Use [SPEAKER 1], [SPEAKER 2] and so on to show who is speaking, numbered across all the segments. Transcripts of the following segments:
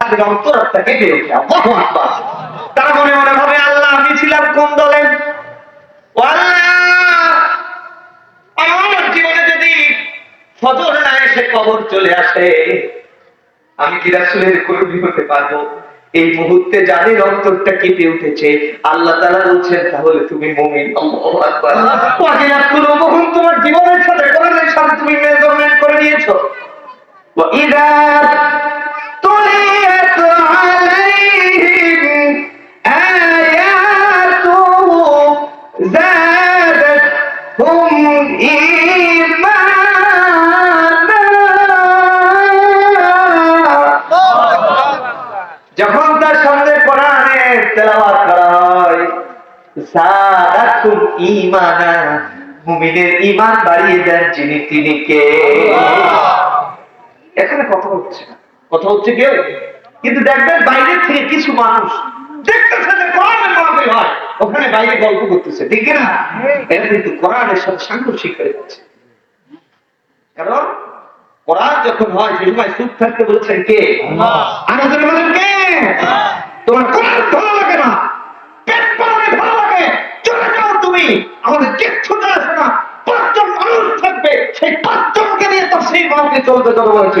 [SPEAKER 1] তাদের তারা মনে মনে ভাবে, আল্লাহ, আমি ছিলাম কোন দলে জীবনে যদি ফজর না এসে কবর চলে আসে, আমি কি রাসুলের কর্মী হতে পারব? এই মুহূর্তে যাদের অন্তরটা কেঁপে উঠেছে, আল্লাহ তালা বলছেন, তাহলে তুমি মমিন। তোমার জীবনের সাথে তুমি মেজারমেন্ট করে দিয়েছ। যখন তার সামনে কোরআনের তেলাওয়াত করা হয় ঈমানা, মুমিনের ঈমান বাড়িয়ে দেন যিনি, তিনি কে? এখানে কথা হচ্ছে না। কথা হচ্ছে কেউ কিন্তু দেখবেন বাইরে থেকে কিছু মানুষ দেখতেছে যে কোরআনের মাহফিল হয়। ওখানে বাইরে গল্প করতেছে ঠিক না এটা কিন্তু কোরআনের সাথে সাংঘর্ষিক হয়ে যাচ্ছে। কারণ কোরআন যখন হয় সে সময় চুপ থাকতে বলেছেন কে? বলেন কে? তোমার কোরআন ভালো লাগে না। পেট পড়ালে ভালো লাগে। চলে যাও তুমি। আমাদের কিচ্ছু আসে না। পাঁচজন মানুষ থাকবে। সেই পাঁচজনকে নিয়ে তো সেই মাহফিল চলতে চলতে বলেছে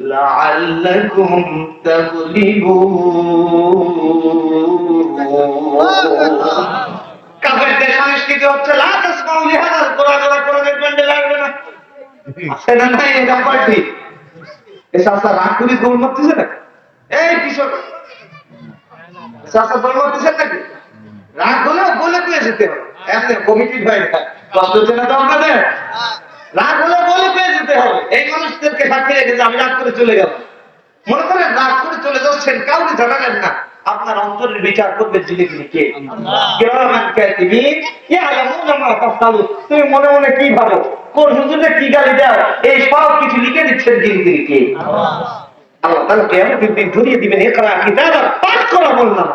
[SPEAKER 1] لعلكم تغلبون কাফেরদের সংস্কৃতি হচ্ছে লা তাসমাউ লিহাদাল কোরআন ওরা কোরআনের প্যান্ডেল আসবে না আছে না নাই এটা পার্টি এ সাসা রাগ করে দৌড় মারতেছে নাকি এই কিশোর সাসা দৌড় মারতেছে নাকি রাগ হলে বলে পেয়ে যেতে হবে এমনি কমিটি হয় না কষ্ট হচ্ছে না তো আপনাদের রাগ হলে বলে পেয়ে যেতে হবে। এই মানুষদেরকে সাক্ষী রেখে যে আমি রাগ করে চলে মনে করেন রাগ করে চলে যাচ্ছেন কাউকে জানালেন না। আপনার অন্তরের বিচার যিনি তিনি কে? তুমি মনে মনে কি ভাবো? কোন হুজুরে কি গালি দাও এই সব কিছু লিখে দিচ্ছেন যিনি তিনি কে? আল্লাহ। দিন ধরিয়ে দিবেন পাঠ করা বললাম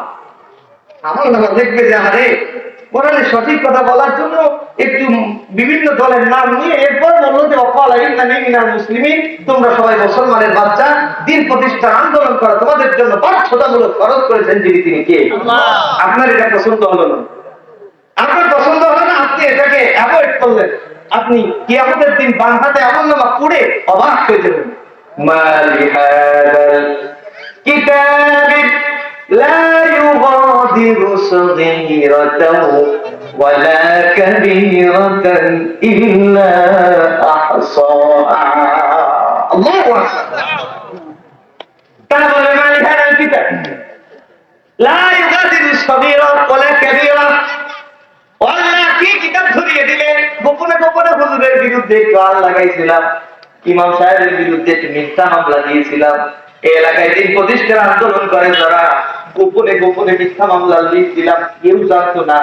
[SPEAKER 1] আমার নামা দেখবে যে আরে সঠিক কথা বলার জন্য একটু বিভিন্ন দলের নাম নিয়ে এরপর বলল যে অকালীন মুসলিম তোমরা সবাই মুসলমানের বাচ্চা। দিন প্রতিষ্ঠার আন্দোলন করা তোমাদের জন্য বাধ্যতামূলক খরচ করেছেন যিনি তিনি কে? আপনার এটা পছন্দ হলো না। আপনার পছন্দ হলো না আপনি এটাকে অ্যাভয়েড করলেন। আপনি কি আমাদের দিন বাম হাতে এমন নামা পড়ে অবাক হয়ে যাবেন। কিতাবিক লা ইউগাদিরু সগীরাতাও ولا كبيرة إلا أحصاها الله أكبر তাহলে মালি হাদাল কিতাব لا يغادر صغيرة ولا كبيرة আল্লাহ কি কিতাব ধরিয়ে দিলে গোপনে গোপনে হুজুরের বিরুদ্ধে গাল লাগাইছিলাম ইমাম সাহেবের বিরুদ্ধে একটি মিথ্যা মামলা দিয়েছিলাম এই এলাকায় দিন প্রতিষ্ঠার আন্দোলন করে যারা গোপনে গোপনে মিথ্যা মামলা লিখ দিলাম কেউ জানতো না।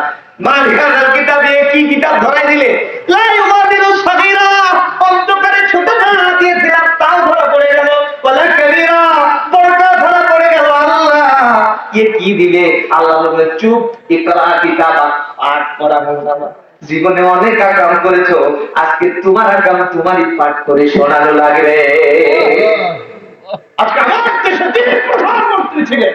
[SPEAKER 1] মালিকানার কিতাবে কি কিতাব ধরাই দিলে? লা ইউগাদিরু সাগীরা অন্ধকারে ছোট না দিয়েছিলাম তাও ধরা পড়ে গেল বলে কবিরা বড়টা ধরা পড়ে গেল আল্লাহ। কি দিলে? আল্লাহ বলে চুপ ইকরা কিতাবা পাঠ করা মোহাম্মদ জীবনে অনেক আকাম করেছ আজকে তোমার আকাম তোমারই পাঠ করে শোনানো লাগবে। আজকে আমার দেশে যিনি প্রধানমন্ত্রী ছিলেন।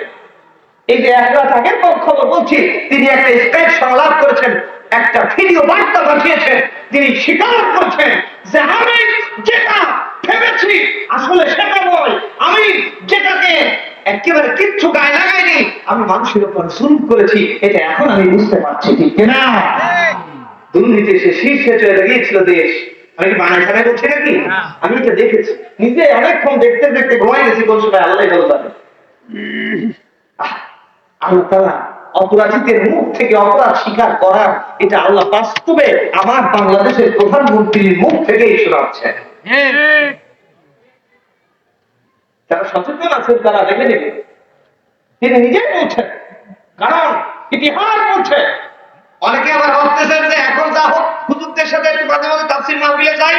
[SPEAKER 1] এই যে এক রাত আগের খবর বলছি তিনি একটা স্কাইপ সংলাপ করেছেন একটা ভিডিও বার্তা পাঠিয়েছেন তিনি স্বীকার করছেন যে আমি যেটা ভেবেছি আসলে সেটা নয়। আমি যেটাকে একেবারে কিচ্ছু গায়ে লাগাইনি আমি মানুষের উপর জুলুম করেছি এটা এখন আমি বুঝতে পারছি ঠিক না দুর্নীতি সে শীর্ষে চলে গিয়েছিল দেশ। আমি কি বানায় সানায় বলছি নাকি? আমি এটা দেখেছি। নিজে অনেকক্ষণ দেখতে দেখতে ঘুমাই গেছি কোন সময় আল্লাহ পারে আল্লাহ তাআলা অপরাধীদের মুখ থেকে অপরাধ স্বীকার করার এটা আল্লাহ বাস্তবে আমার বাংলাদেশের প্রধানমন্ত্রীর মুখ থেকেই শোনাচ্ছে যারা সচেতন আছেন, তারা দেখে নেবে। তিনি নিজেই বলছেন, কারণ ইতিহাস বলছে। অনেকে আবার ভাবতেছেন যে এখন যা হোক, হুজুরদের সাথে একটু মাঝে মাঝে তাফসির মাহফিলে যাই,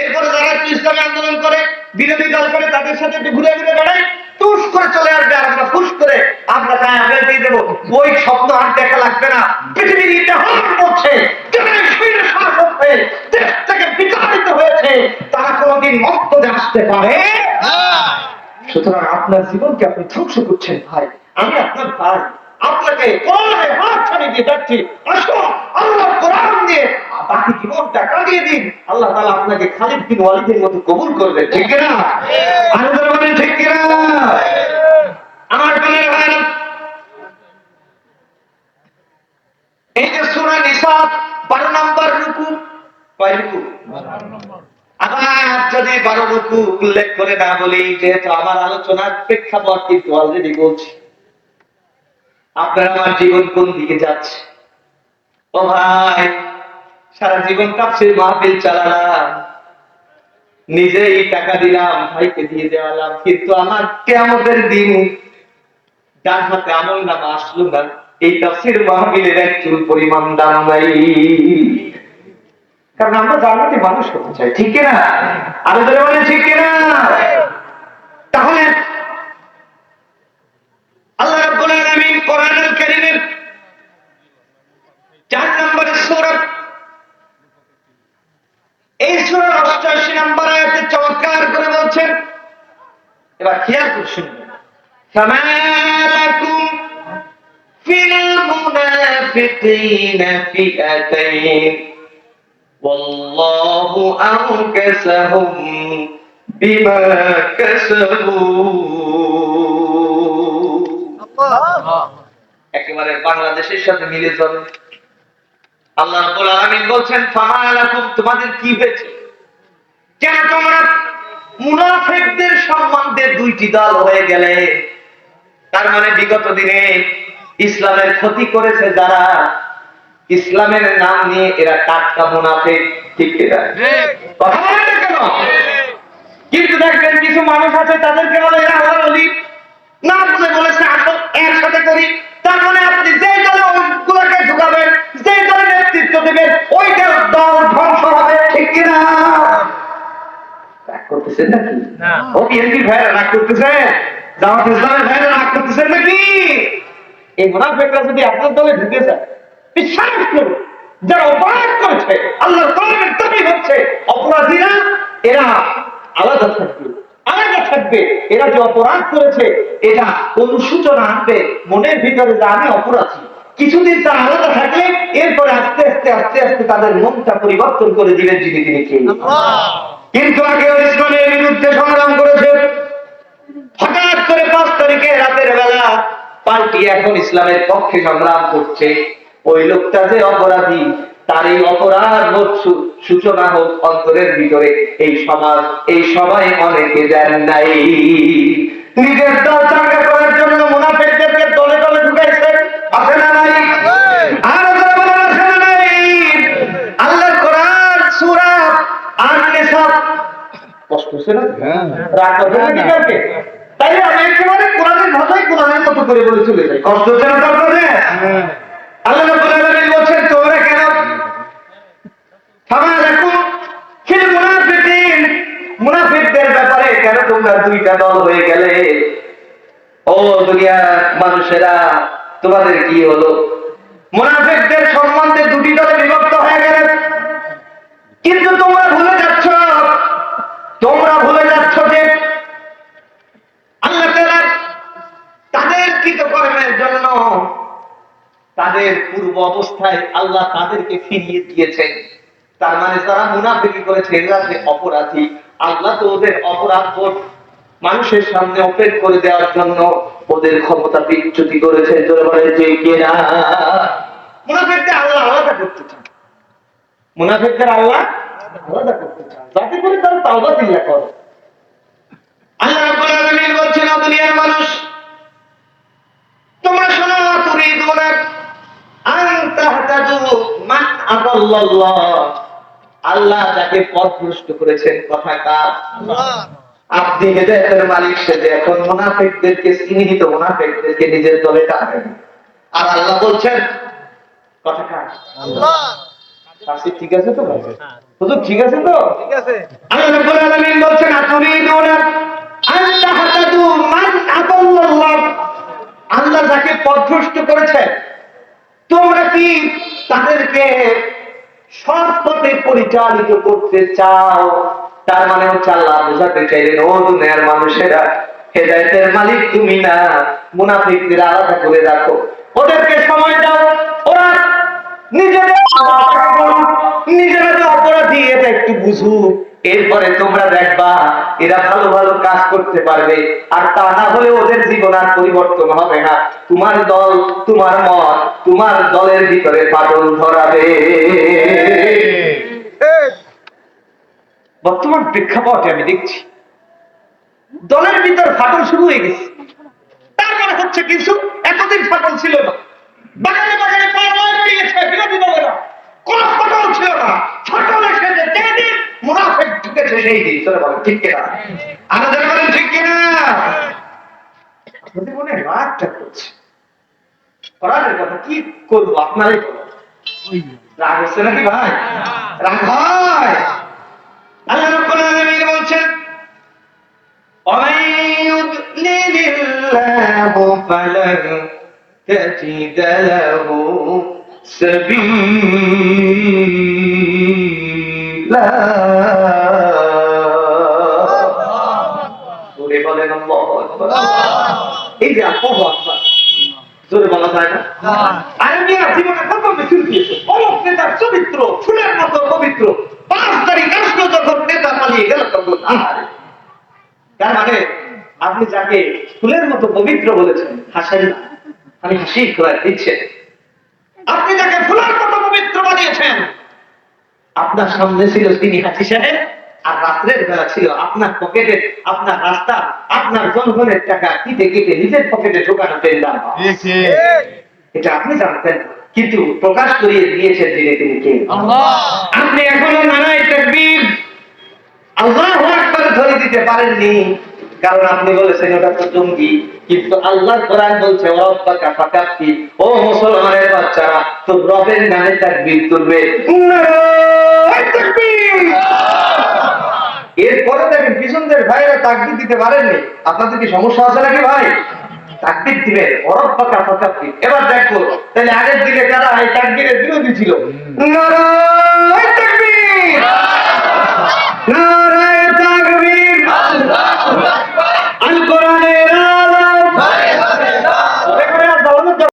[SPEAKER 1] এরপরে যারা একটু ইসলামী আন্দোলন করে, বিরোধী দল করে, তাদের সাথে একটু ঘুরে ঘুরে বেড়াই। টুস করে চলে আসবে আর আমরা ফুস করে আমরা তাই আগে দিয়ে দেবো। ওই স্বপ্ন আর দেখা লাগবে না। পৃথিবীর ইতিহাস বলছে দেশ থেকে বিতাড়িত হয়েছে তারা কোনোদিন মক্তদে আসতে পারে? সুতরাং আপনার জীবনকে আপনি ধ্বংস করছেন ভাই। আমি আপনার ভাই। আপনাকে কোরআনে হাত ছাড়িয়ে দিয়ে যাচ্ছি। আল্লাহ কোরআন দিয়ে বাকি জীবনটা কাটিয়ে দিন। আল্লাহ তাআলা আপনাকে খালিদ বিন ওয়ালিদের মতো কবুল করবে ঠিক না আনন্দের মানে ঠিক কিনা আমার প্রিয় ভাই এই যে সূরা নিসা 12 নম্বর রুকু যদি বারো রুকু উল্লেখ করে না বলি, যেহেতু আমার আলোচনার প্রেক্ষাপট কিন্তু অলরেডি বলছি। আমার জীবন কোন দিকে যাচ্ছে? ও ভাই, সারা জীবন মাহফিল চালালাম। নিজেই টাকা দিলাম, ভাইকে দিয়ে দেওয়ালাম। কিন্তু আমার কেমতের দিন ডান হাতে আমল নামা আসলো না, এই তাফসির মাহফিলের এক চুল পরিমাণ দাম নাই। কারণ আমরা জান্নাতি মানুষ হতে চাই ঠিক না আরো ধরে বলে ঠিক না তাহলে আল্লাহ রাব্বুল আলামিন কোরআনুল কারীমের চার নম্বরের সূরা এই সূরার 88 নম্বর আয়াতে চমৎকার করে বলছেন এবার খেয়াল করে শুনবেন فما لكم في المنافقين فئتين والله أنكسهم بما كسبوا একেবারে বাংলাদেশের সাথে মিলে যাবে আল্লাহ রাব্বুল আলামিন বলছেন ফামা লাকুম তোমাদের কি হয়েছে কেন তোমরা মুনাফিকদের সম্বন্ধে দুইটি দল হয়ে গেলে তার মানে বিগত দিনে ইসলামের ক্ষতি করেছে যারা ইসলামের নাম নিয়ে এরা টাটকা মুনাফিক ঠিক। কিনা কথা বলেন না কেন? কিন্তু দেখবেন কিছু মানুষ আছে তাদেরকে বলে এরা আল্লাহর অলি না বলে বলেছে একসাথে করি। তার মানে আপনি যেই দলে ওইগুলোকে ঢুকাবেন যেই দলে নেতৃত্ব দেবেন দল ধ্বংস হবে ঠিক কিনা করতেছেন নাকি? ও বিএনপি রাগ করতেছে? জামাত ইসলামের ভাইরা রাগ করতেছেন নাকি? এই মুনাফিকরা যদি আপনার দলে ঢুকে যায় বিশ্বাস করুন, যারা অপরাধ হচ্ছে, অপরাধীরা, এরা আলাদা থাকবে আলাদা থাকবে। এরা যে অপরাধ করেছে, এটা অনুসূচনা আনবে, মনের ভিতরে যে আমি অপরাধী। কিছুদিন আলাদা থাকলে, এরপরে আস্তে আস্তে আস্তে আস্তে তাদের মনটা পরিবর্তন করে দিবেন যিনি তিনি কিন্তু আগে ইসলামের বিরুদ্ধে সংগ্রাম করেছে। হঠাৎ করে পাঁচ তারিখে রাতের বেলা পাল্টি এখন ইসলামের পক্ষে সংগ্রাম করছে। ওই লোকটা যে অপরাধী তার এই অপরাধ হোক সূচনা হোক অন্তরের ভিতরে। এই সমাজ এই সবাই অনেকে দেন নাই। নিজের দল চাঙ্গা করার জন্য মুনাফেকদেরকে দলে দলে ঢুকাইছে আছে না নাই? আর আল্লাহর কোরআন সূরা কষ্ট হচ্ছে না? রাগ করবেন তাইলে আমি একেবারে কোরআনের ভাষায় কোরআনের মতো করে বলে চলে যাই। কষ্ট হচ্ছে না তারপরে আল্লাহ তোমরা কেন ব্যাপারে কেন তোমরা দুইটা দল হয়ে গেলে? ও মানুষেরা, তোমাদের কি হলো? দুটি হয়ে গেলে। কিন্তু তোমরা ভুলে যাচ্ছ যে আল্লাহ তাআলা তাদের কৃতকর্মের জন্য তাদের পূর্ব অবস্থায় আল্লাহ তাদেরকে ফিরিয়ে দিয়েছেন। তার মানে যারা মুনাফিকি করেছে এরা যে অপরাধী। আল্লাহ তো ওদের অপরাধ মানুষের সামনে ওপেন করে দেওয়ার জন্য ওদের ক্ষমতা বিচ্যুতি করেছে। জোরে বলে যে কেনা মুনাফিকদের আল্লাহ আলাদা করতে চান মুনাফিকদের আল্লাহ আলাদা করতে চান যাতে করে তারা তাওবা করে। আল্লাহ রাব্বুল আলামিন বলছেন দুনিয়ার মানুষ আল্লাহ যাকে পথভ্রষ্ট করেছেন কথা কার? আপনি হেদায়তের মালিক সেজে এখন মুনাফিকদেরকে চিহ্নিত মুনাফিকদেরকে নিজের দলে টানেন। আর আল্লাহ বলছেন কথা কার? ঠিক আছে তো হুজুর ঠিক আছে তো?
[SPEAKER 2] ঠিক আছে।
[SPEAKER 1] আল্লাহ রাব্বুল আলামিন বলছেন আতুরিদুনা পরিচালিত করতে চাও, তার মানে হচ্ছে আল্লাহ বোঝাতে চাইলেন, ও দুনিয়ার মানুষেরা, হেদায়েতের মালিক তুমি না, মুনাফিকদের আলাদা করে রাখো। ওদেরকে সময় দাও, ওরা নিজেদের অপরাধী এটা একটু বুঝুক। এরপরে তোমরা দেখবা, এরা ভালো ভালো কাজ করতে পারবে, আর তা না হলে ওদের জীবন আর পরিবর্তন হবে না। তোমার দল, তোমার মত, তোমার দলের ভিতরে ফাটল ধরাবে। বর্তমান প্রেক্ষাপটে আমি দেখছি, দলের ভিতর ফাটল শুরু হয়ে গেছে। তার মানে হচ্ছে কিছু এতদিন ফাটল ছিল না। বাগানে বাগানে পাওয়ার পেয়েছে বিরোধী দলেরা। কোন ফাটল ছিল না। ফাটল এসেছে যেদিন মুনাফেক ঢুকেছে সেই দিন। চলে বলেন, ঠিক কিনা? আমাদের বলেন, ঠিক কিনা? আপনাদের মনে রাগটা করছে রাগের কথা কি করব আপনারাই বলো রাগ হচ্ছে নাকি ভাই? রাখা হয়। আল্লাহ রাব্বুল বলছেন ওয়াইয়ুদলিল্লাহু ফালান তাজিদ লাহু সাবিলা জোরে বলেন এই যে আল্লাহু বলা যায় না? হ্যাঁ। আর আমি জীবনে কত মিছিল মতো পবিত্র পাঁচ তারিখ আসলো যখন নেতা পালিয়ে গেল তখন তার। মানে আপনি যাকে ফুলের মতো পবিত্র বলেছেন হাসেন না। আমি হাসি করে দিচ্ছেন আপনি যাকে ফুলের মতো পবিত্র বানিয়েছেন আপনার সামনে ছিল তিনি হাসি সাহেব আর রাত্রের বেলা ছিল আপনার পকেটে আপনার রাস্তা আপনার জনগণের টাকা কিতে কেটে নিজের পকেটে ঢোকানো পেলাম এটা আপনি জানতেন না। কিন্তু প্রকাশ করিয়ে দিয়েছেন যিনি তিনি কে? আপনি এখনও নানাই তাকবীর? আল্লাহ আকবার ধরে দিতে পারেননি। কারণ আপনি বলেছেন ওটা তো জঙ্গি। কিন্তু আল্লাহর কোরআন বলছে রব্বাকা ফাকাফি। ও মুসলমানের বাচ্চারা তো রবের নামে তাকবীর তুলবে এরপরে দেখেন পিছনদের ভাইরা তাকবীর দিতে পারেননি। আপনাদের কি সমস্যা আছে নাকি ভাই? তাকবীর দিবেন অরব্বাকা ফাকাফি এবার দেখো তাহলে আগের দিকে যারা এই তাকবিরের বিরোধী ছিল